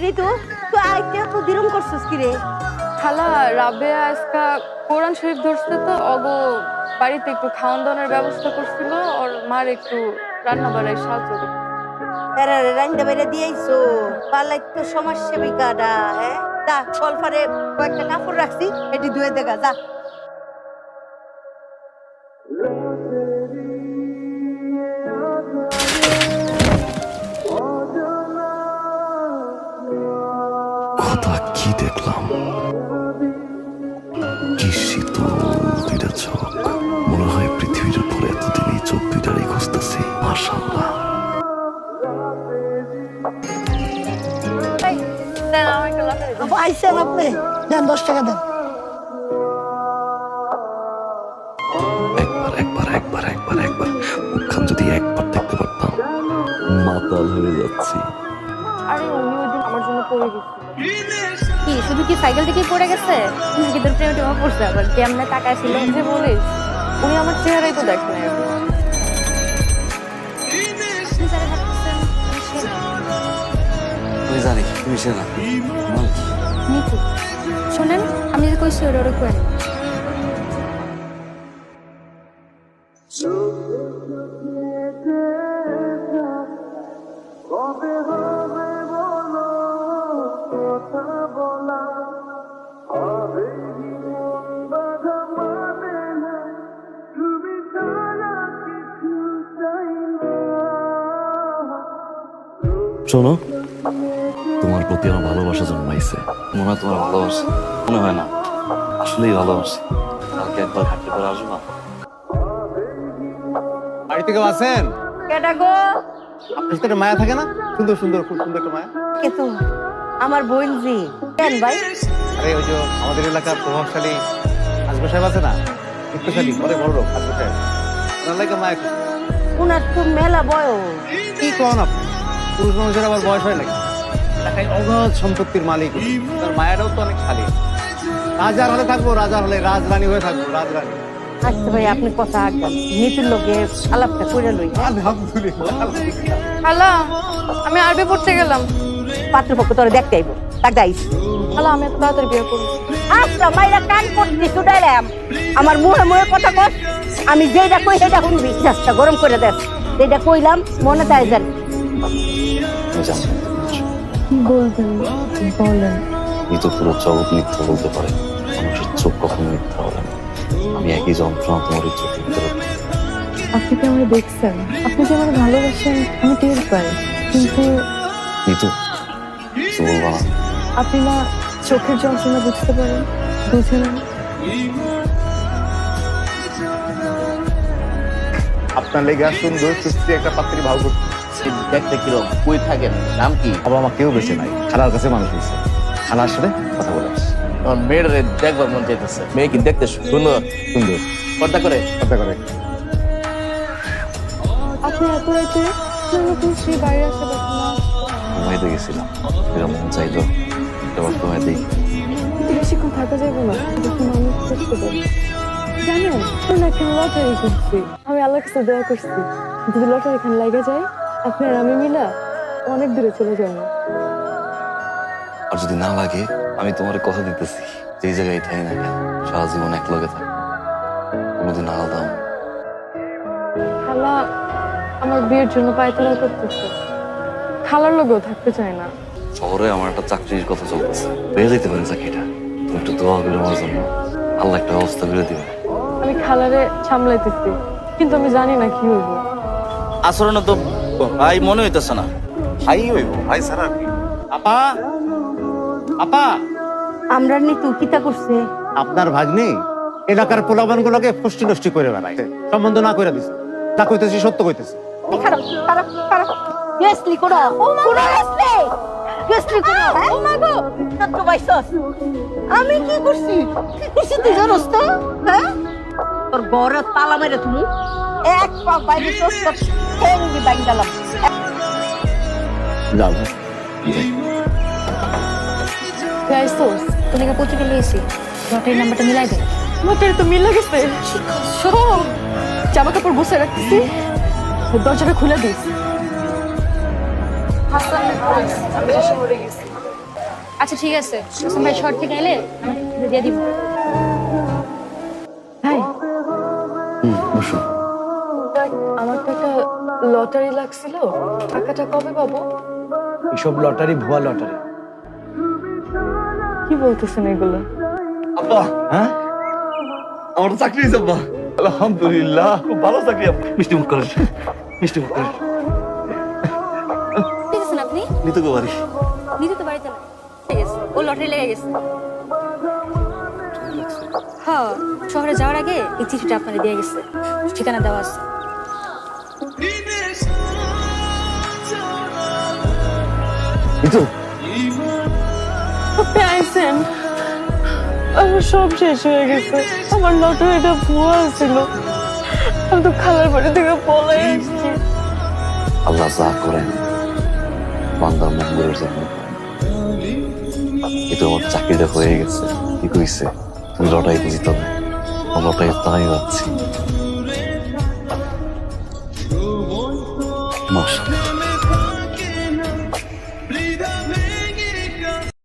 রে তো তুই আইতে তো দিরম করছিস কি রে? খালা রাবেয়া আজকা কোরআন শরীফ ধরছে তো অগো বাড়িতে একটু খাওয়ান দাওয়ানোর ব্যবস্থা করছিল ওর মার একটু রান্না বাড়ায় সাহায্য এরা রান্দা বাইরে দিয়েছ? পালাই তো সমাজ সেবিকাটা হ্যাঁ? যা কলফারে কয়েকটা কাপড় রাখছি এটি ধুয়ে দেখা যা। কি দেখলাম? কি শীতল দুইটা চোখ। মনে হয় পৃথিবীর উপরে এতদিন এই চোখ দুইটারই খুঁজতেছি। আইসেন আপনি। দেন দশ টাকা দেন। একবার একবার একবার একবার একবার। মুখখান যদি একবার দেখতে পারতাম। মাতাল হয়ে যাচ্ছি। আরে আমার জন্য পড়ে গেছিল কি শুধু কি সাইকেল থেকেই পড়ে গেছে? কি তোর প্রেমে টেমে পড়ছে আবার। কেমনে টাকা ছিল যে বলিস উনি আমার চেহারাই তো দেখে নাই। আমি জানি তুমি সে না শোনেন আমি যে কইছি ওরে ওরে কই শোনো তোমার প্রতি আমার ভালোবাসা জন্মাইছে। মনে হয় তোমার ভালোবাসে। মনে হয় না? আসলেই ভালোবাসি। কালকে একবার হাঁটতে করে আসব। না বাড়ি থেকে আছেন? কেটা গো? আপনার সাথে একটা মায়া থাকে না? সুন্দর সুন্দর খুব সুন্দর একটা মায়া। কে তো? আমার বোন জি কেন ভাই? আরে ওই যে আমাদের এলাকার প্রভাবশালী আসবে সাহেব আছে না? বিত্তশালী অনেক বড় লোক আসবে সাহেব। ওনার লাগে মায়া খুব। উনার তো মেলা বয়স। কি কন আপনি? পুরুষ মানুষের আবার বয়স হয় নাকি? এলাকায় অগাধ সম্পত্তির মালিক। তার মায়াটাও তো অনেক খালি রাজার হলে থাকব রাজার হলে রাজরানী হয়ে থাকব রাজরানী। আচ্ছা ভাই আপনি কথা আগান। নিতুর লোকে আলাপটা করে লই। আলহামদুলিল্লাহ খালা আমি আরবি পড়তে গেলাম। পাত্রপক্ষ তোরা দেখতে আইব। তা গাইস। খালা আমি এত তাড়াতাড়ি বিয়ে করব। আচ্ছা মাইরা কান করতে ছুটাইলাম আমার মুহে মুহে কথা কর আমি যেটা কই সেটা শুনবি। চেষ্টা গরম করে দেখ। যেটা কইলাম মনে তাই যান আমি জানি। বলবেন বলেন। এই তো পুরো জগৎ মিথ্যা বলতে পারে। মানুষের চোখ কখনো মিথ্যা বলে না। আমি একই যন্ত্রণা তোমার এই চোখের ভিতরে আপনি কি আমাকে দেখছেন? আপনি যে আমার ভালোবাসেন? আমি টের পাই। কিন্তু নিতু কিছু বলব না। আপনি না চোখের যন্ত্রণা বুঝতে পারেন? বুঝে না? আপনার লেগে সুন্দর সুস্থি একটা পাত্রী ভাব করছে দেখতে কিরম? কই থাকেন? নাম কি? বাবা মা কেউ বেঁচে নাই। খালার কাছে মানুষ হয়েছে। খালার সাথে কথা বলে আমার মেয়ের দেখবার মন চাইতেছে। মেয়ে কি দেখতে সুন্দর? সুন্দর। পর্দা করে। কথা করে। আপনি এত শ্রী বাইরে আসে ঘুমাইতে গেছিলাম। এরকম মন চাইতো এবার ঘুমাই দিই। কিন্তু বেশিক্ষণ থাকা যাবে না। আমি করতে পারি জানেন লটারি করছি। আমি আল্লাহ কাছে দোয়া করছি। যদি লটারি এখানে লেগে যায় আপনার আমি মিলা অনেক দূরে চলে যাব আর যদি না লাগে আমি তোমার কথা দিতেছি। যেই জায়গায় থাই না কেন সারা জীবন এক লগে থাকব কোনোদিন আলাদা হব খালা আমার বিয়ের জন্য পায়তারা করতেছে। খালার লোকেও থাকতে চায় না। শহরে আমার একটা চাকরির কথা চলতেছে। পেয়ে যেতে পারে চাকরিটা। তুমি একটু দোয়া করে আমার জন্য। আল্লাহ একটা ব্যবস্থা করে দিবে। আমি খালারে সামলাইতেছি কিন্তু আমি জানি না কি হইব। আচরণ তো ভাই মনে হইতেছে না। ভাই হইব ভাই সারা আপা আপা। আমরা নি নিতু কিতা করছে? আপনার ভাগ্নি এলাকার পোলাবান গুলোকে ফষ্টি নষ্টি করে বেড়ায়। সম্বন্ধ না করে দিছে। তা কইতেছি সত্য কইতেছি। খারাপ খারাপ খারাপ। ও মা গো! তো বাইসস আমি কি করছি? কি করছি তুই জানোস তো? হ্যাঁ? তোর ঘরে তালা মেরে তুমি এক পা বাইরে তো তোর ঠেং দি বাইন দিলাম যাও যাইছোস তুমি পত্রিকা লিয়েছি লটারির নাম্বারটা মিলাই দে। মোটের তো মিলে গেছে। শোন জামা কাপড় বসে রাখতেছি। দরজাটা খুলে দিস আচ্ছা ঠিক আছে। ভাই শহর থেকে এলে দিয়ে দিব। বসো। আমার তো একটা লটারি লাগছিল। টাকাটা কবে পাবো? এসব লটারি ভুয়া লটারি। কি বলতেছেন এগুলো? আব্বা হ্যাঁ? আমার চাকরি আব্বা। আলহামদুলিল্লাহ খুব ভালো চাকরি মিষ্টি মুখ করেন মিষ্টি মুখ করেন। আপনি? নিতে গো বাড়ি নিজে বাড়িতে না। ও লটারি লেগে গেছে। হ্যাঁ শহরে যাওয়ার আগে এই চিঠিটা আপনারা দিয়ে গেছে। ঠিকানা দেওয়া আছে। নিতু আপনি আইসেন আমার সব শেষ হয়ে গেছে। আমার লটারিটা ভুয়া ছিল। আমি তো খালার বাড়ি থেকে পলাই আসছি। আল্লাহ যা করেন বান্দার মঙ্গলের জন্য। কিন্তু আমার চাকরিটা হয়ে গেছে। কি কইছে? লটাই দিতে হবে লটাই তাই যাচ্ছি